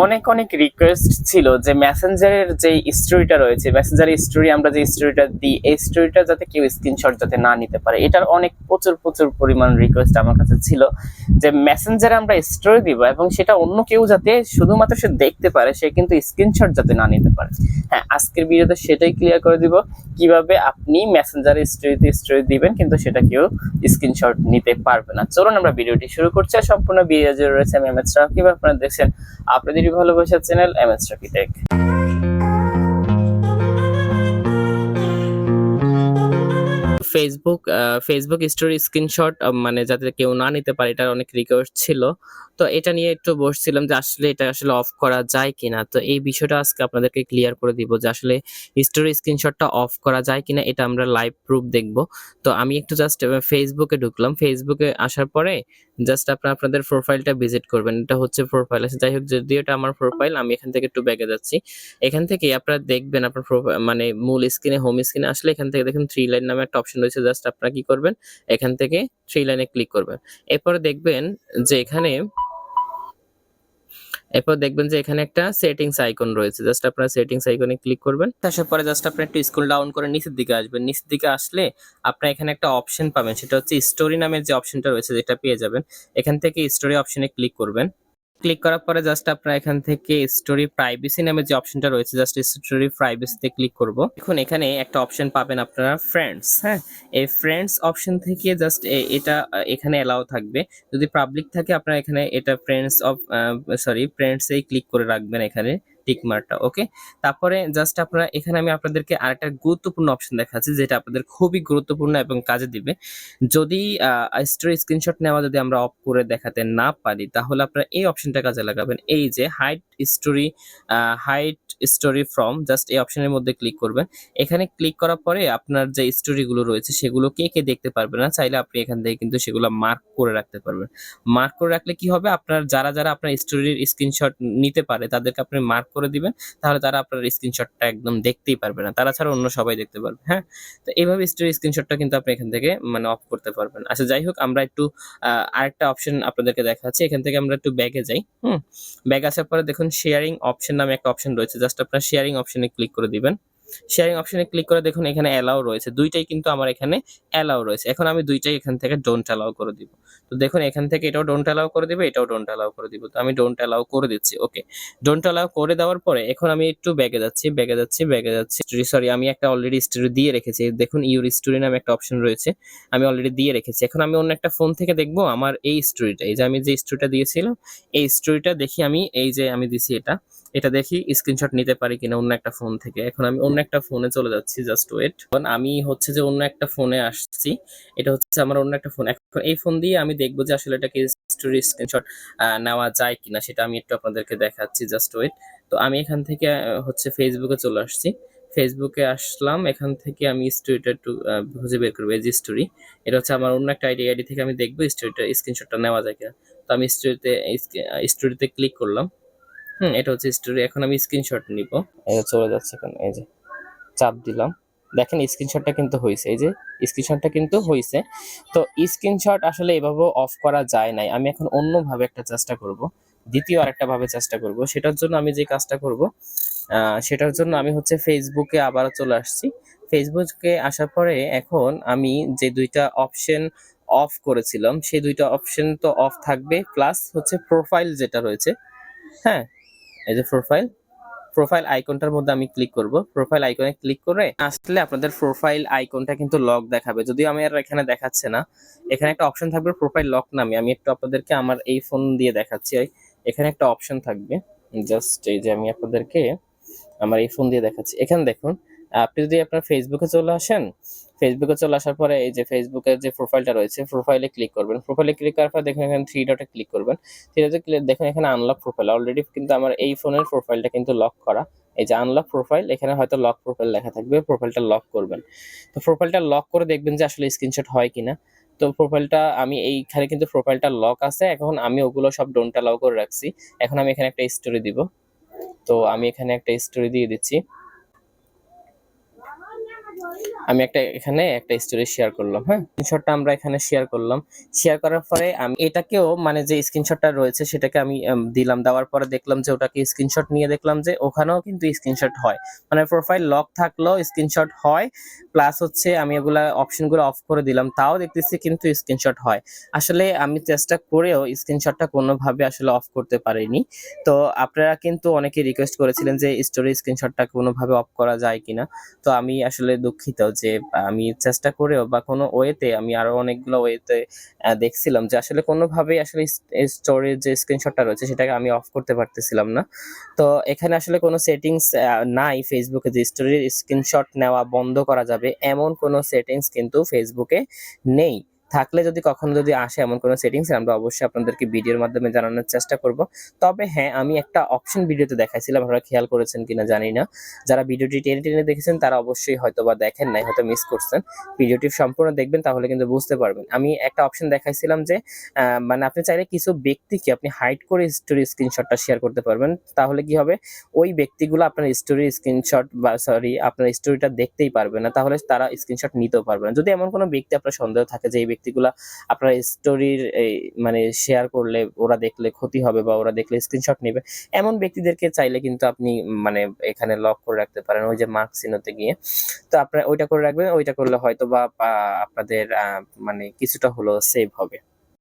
অনেক অনেক রিকোয়েস্ট ছিল যে মেসেঞ্জারের যে স্টোরিটা রয়েছে মেসেঞ্জারের স্টোরি আমরা যে স্টোরিটা দিই, এই স্টোরিটা যাতে কেউ স্ক্রিনশট যাতে না নিতে পারে। এটার অনেক প্রচুর প্রচুর পরিমাণ রিকোয়েস্ট আমার কাছে ছিল যে মেসেঞ্জারে আমরা স্টোরি দিব এবং সেটা অন্য কেউ যাতে শুধুমাত্র সে দেখতে পারে, সে কিন্তু স্ক্রিনশট যাতে না নিতে পারে। হ্যাঁ আজকের ভিডিওতে সেটাই ক্লিয়ার করে দিব কীভাবে আপনি মেসেঞ্জারের স্টোরিতে স্টোরি দিবেন, কিন্তু সেটা কেউ স্ক্রিনশট নিতে পারবে না। চলুন আমরা ভিডিওটি শুরু করছি সম্পূর্ণ ভিডিও রয়েছে আমি এম এস রাকিব আপনারা দেখছেন ভালোবাসার channel M S Raki Facebook Facebook story screenshot মানে যাতে কেউ না নিতে পারে, এটার অনেক রিকোয়েস্ট ছিল। তো এটা নিয়ে একটু বসছিলাম যে আসলে এটা আসলে অফ করা যায় কিনা। তো এই বিষয়টা আজকে আপনাদেরকে ক্লিয়ার করে দিব যে আসলে স্টোরি স্ক্রিনশটটা অফ করা যায় কিনা, এটা আমরা লাইভ প্রুফ দেখব। তো আমি একটু জাস্ট ফেসবুকে ঢুকলাম। ফেসবুকে আসার পরে জাস্ট আপনারা আপনাদের প্রোফাইলটা ভিজিট করবেন। এটা হচ্ছে প্রোফাইল আছে যাই হোক, যদিও এটা আমার প্রোফাইল আমি এখান থেকে একটু ব্যাগে যাচ্ছি। এখান থেকে আপনারা দেখবেন আপনার মানে মূল স্ক্রিনে হোম স্ক্রিনে আসলে এখান থেকে দেখুন থ্রি লাইন নামে একটা অপশন রয়েছে, জাস্ট আপনারা কি করবেন, এখান থেকে থ্রি লাইনে ক্লিক করবেন। এরপরে দেখবেন যে এখানে, এরপর দেখবেন যে এখানে একটা সেটিংস আইকন রয়েছে, জাস্ট আপনারা সেটিংস আইকনে ক্লিক করবেন। আসার পরে জাস্ট আপনি একটু স্ক্রল ডাউন করে নিচের দিকে আসবেন। নিচের দিকে আসলে আপনারা এখানে একটা অপশন পাবেন, সেটা হচ্ছে স্টোরি নামের যে অপশনটা রয়েছে, যেটা পেয়ে যাবেন। এখান থেকে স্টোরি অপশনে ক্লিক করবেন। ক্লিক করার পরে জাস্ট আপনারা এখান থেকে স্টোরি প্রাইভেসি নামে যে অপশনটা রয়েছে জাস্ট স্টোরি প্রাইভেসিতে ক্লিক করব। এখন এখানে একটা অপশন পাবেন আপনারা ফ্রেন্ডস হ্যাঁ? এই ফ্রেন্ডস অপশন থেকে জাস্ট এটা এখানে এলাও থাকবে। যদি পাবলিক থাকে, আপনারা এখানে এটা ফ্রেন্ডস অফ সরি ফ্রেন্ডসেই ক্লিক করে রাখবেন এখানে। টিক মার্কটা ওকে তারপরে জাস্ট আপনারা, এখানে আমি আপনাদেরকে আরেকটা গুরুত্বপূর্ণ অপশন দেখাচ্ছি, যেটা আপনাদের খুবই গুরুত্বপূর্ণ এবং কাজে দিবে। যদি স্টোরি স্ক্রিনশট নেওয়া যদি আমরা অফ করে দেখাতে না পারি, তাহলে আপনারা এই অপশনটা কাজে লাগাবেন। এই যে hide story hide story from just এই অপশনের মধ্যে ক্লিক করবেন। এখানে ক্লিক করার পরে আপনার যে স্টোরিগুলো রয়েছে, সেগুলো কে কে দেখতে পারবে না, চাইলে আপনি এখান থেকে কিন্তু সেগুলো মার্ক করে রাখতে পারবেন। মার্ক করে রাখলে কি হবে? আপনার, যারা যারা আপনার স্টোরির স্ক্রিনশট নিতে পারে, তাদেরকে আপনি মার্ক করে দিবেন, তাহলে তারা আপনার স্ক্রিনশটটা একদম দেখতেই পারবে না। তারা ছাড়া অন্য সবাই দেখতে পারবে হ্যাঁ? তো এইভাবে স্টোরি স্ক্রিনশটটা কিন্তু আপনি এখান থেকে মানে অফ করতে পারবেন। আচ্ছা যাই হোক, আমরা একটু আরেকটা অপশন আপনাদেরকে দেখাচ্ছি। এখান থেকে আমরা একটু ব্যাগে যাই, হুম? ব্যাগ আসার পরে দেখুন শেয়ারিং অপশন নামে একটা অপশন রয়েছে। জাস্ট আপনার শেয়ারিং অপশনে ক্লিক করে দিবেন। শেয়ারিং অপশনে ক্লিক করে দেখুন এখানে অ্যালাউ রয়েছে। দুইটাই কিন্তু আমার এখানে অ্যালাউ রয়েছে। এখন আমি দুইটাই এখান থেকে ডোন্ট অ্যালাউ করে দিব। তো দেখুন এখান থেকে এটাও ডোন্ট অ্যালাউ করে দিবে, এটাও ডোন্ট অ্যালাউ করে দিব। তো আমি ডোন্ট অ্যালাউ করে দিচ্ছি ওকে ডোন্ট অ্যালাউ করে দেওয়ার পরে এখন আমি একটু ব্যাগে যাচ্ছি ব্যাগে যাচ্ছি ব্যাগে যাচ্ছি। সরি আমি একটা অলরেডি স্টোরি দিয়ে রেখেছি। দেখুন ইউর স্টোরি নামে একটা অপশন রয়েছে। আমি অলরেডি দিয়ে রেখেছি। এখন আমি অন্য একটা ফোন থেকে দেখব আমার এই স্টোরিটা এই যে আমি যে স্টোরিটা দিয়েছিলাম, এই স্টোরিটা দেখি আমি, এই যে আমি দিছি এটা। এটা দেখি স্ক্রিনশট নিতে পারি কিনা অন্য একটা ফোন থেকে। এখন আমি অন্য একটা ফোনে চলে যাচ্ছি জাস্ট ওয়েট কারণ আমি হচ্ছে যে অন্য একটা ফোনে আসছি। এটা হচ্ছে আমার অন্য একটা ফোন এখন এই ফোন দিয়ে আমি দেখব যে আসলে এটাকে স্টোরি স্ক্রিনশট নেওয়া যায় কিনা, সেটা আমি একটু আপনাদেরকে দেখাচ্ছি জাস্ট ওয়েট তো আমি এখান থেকে হচ্ছে ফেসবুকে চলে আসছি। ফেসবুকে আসলাম, এখান থেকে আমি স্টোরিটা একটু খুঁজে বের করব, এই যে স্টোরি এটা হচ্ছে আমার অন্য একটা আইডি আইডি থেকে আমি দেখব স্টোরিটা স্ক্রিনশটটা নেওয়া যায় কিনা। তো আমি স্টোরিতে স্টোরিতে ক্লিক করলাম। হুম, এটা হচ্ছে স্টোরি এখন আমি স্ক্রিনশট নিব। এটা চলে যাচ্ছে এখন, এই যে চাপ দিলাম। দেখেন স্ক্রিনশটটা কিন্তু হয়েছে এই যে স্ক্রিনশটটা কিন্তু হয়েছে তো স্ক্রিনশট আসলে এভাবে অফ করা যায় নাই। আমি এখন অন্যভাবে একটা চেষ্টা করব। দ্বিতীয় আরেকটা ভাবে চেষ্টা করব। সেটার জন্য আমি যে কাজটা করব সেটার জন্য আমি হচ্ছে ফেসবুকে আবার চলে আসছি। ফেসবুকে আসার পরে এখন আমি যে দুইটা অপশন অফ করেছিলাম, সেই দুইটা অপশন তো অফ থাকবে। প্লাস হচ্ছে প্রোফাইল যেটা রয়েছে। হ্যাঁ এই যে প্রোফাইল প্রোফাইল আইকনটার মধ্যে আমি ক্লিক করব। প্রোফাইল আইকনে ক্লিক করে আসলে আপনাদের প্রোফাইল আইকনটা কিন্তু লক দেখাবে। যদিও আমি আর এখানে দেখাচ্ছে না, এখানে একটা অপশন থাকবে প্রোফাইল লক নামে। আমি একটু আপনাদেরকে আমার এই ফোন দিয়ে দেখাচ্ছি। এখানে একটা অপশন থাকবে। জাস্ট এই যে আমি আপনাদেরকে আমার এই ফোন দিয়ে দেখাচ্ছি। এখানে দেখুন আপনি যদি আপনার ফেসবুকে চলে আসেন ফেসবুকে চলে আসার পরে এই যে ফেসবুকের যে প্রোফাইলটা রয়েছে প্রোফাইলে ক্লিক করবেন। প্রোফাইলে ক্লিক করার পর দেখেন এখানে থ্রি ডটে ক্লিক করবেন। থ্রি ডটে ক্লিক দেখুন এখানে আনলক প্রোফাইল অলরেডি কিন্তু আমার এই ফোনের প্রোফাইলটা কিন্তু লক করা। এই যে আনলক প্রোফাইল এখানে হয়তো লক প্রোফাইল লেখা থাকবে প্রোফাইলটা লক করবেন। তো প্রোফাইলটা লক করে দেখবেন যে আসলে স্ক্রিনশট হয় কিনা। তো প্রোফাইলটা আমি এইখানে কিন্তু প্রোফাইলটা লক আছে। এখন আমি ওগুলো সব ডোনটা লক করে রাখছি। এখন আমি এখানে একটা স্টোরি দিব। তো আমি এখানে একটা স্টোরি দিয়ে দিচ্ছি। আমি একটা এখানে একটা স্টোরি শেয়ার করলাম হ্যাঁ? স্ক্রিনশটটা আমরা এখানে শেয়ার করলাম। শেয়ার করার পরে আমি, এটাকেও মানে যে স্ক্রিনশটটা রয়েছে সেটাকে আমি দিলাম। দেওয়ার পরে দেখলাম যে ওটাকে স্ক্রিনশট নিয়ে দেখলাম যে ওখানেও কিন্তু স্ক্রিনশট হয়। মানে প্রোফাইল লক থাকলেও স্ক্রিনশট হয় প্লাস হচ্ছে আমি ওগুলা অপশনগুলো অফ করে দিলাম। তাও দেখতেছি কিন্তু স্ক্রিনশট হয়। আসলে আমি চেষ্টা করেও স্ক্রিনশটটা কোনোভাবে আসলে অফ করতে পারিনি। তো আপনারা কিন্তু অনেকে রিকোয়েস্ট করেছিলেন যে স্টোরি স্ক্রিনশটটা কোনোভাবে অফ করা যায় কিনা। তো আমি আসলে দুঃখিত যে, আমি চেষ্টা করেও বা কোনো ওয়েতে আমি আরও অনেকগুলো ওয়েতে দেখছিলাম যে আসলে কোনোভাবেই আসলে স্টোরেজ যে স্ক্রিনশটটা রয়েছে সেটাকে আমি অফ করতে পারতেছিলাম না। তো এখানে আসলে কোনো সেটিংস নাই ফেসবুকে যে স্টোরির স্ক্রিনশট নেওয়া বন্ধ করা যাবে, এমন কোনো সেটিংস কিন্তু ফেসবুকে নেই। থাকলে যদি কখনো যদি আসে এমন কোনো সেটিংস আমরা অবশ্যই আপনাদেরকে ভিডিওর মাধ্যমে জানানোর চেষ্টা করব। তবে হ্যাঁ আমি একটা অপশন ভিডিওতে দেখাইছিলাম, আপনারা খেয়াল করেছেন কিনা জানি না। যারা ভিডিওটি টেনে টেনে দেখেছেন, তারা অবশ্যই হয়তো বা দেখেন নাই, হয়তো মিস করছেন। ভিডিওটি সম্পূর্ণ দেখবেন, তাহলে কিন্তু বুঝতে পারবেন। আমি একটা অপশন দেখাইছিলাম যে মানে আপনি চাইলে কিছু ব্যক্তিকে আপনি হাইড করে স্টোরি স্ক্রিনশটটা শেয়ার করতে পারবেন। তাহলে কি হবে? ওই ব্যক্তিগুলো আপনার স্টোরি স্ক্রিনশট বা সরি আপনার স্টোরিটা দেখতেই পারবে না। তাহলে তারা স্ক্রিনশট নিতেও পারবে না। যদি এমন কোনো ব্যক্তি আপনার সন্দেহ থাকে যে, এই ব্যক্তিগুলো আপনার স্টোরির মানে শেয়ার করলে ওরা দেখলে ক্ষতি হবে বা ওরা দেখলে স্ক্রিনশট নেবে। এমন ব্যক্তিদেরকে চাইলে কিন্তু আপনি মানে এখানে লক করে রাখতে পারেন, ওই যে মার্ক চিহ্নতে গিয়ে। তো আপনারা ওইটা করে রাখবেন, ওইটা করলে হয়তো বা আপনাদের মানে কিছুটা হলো সেভ হবে।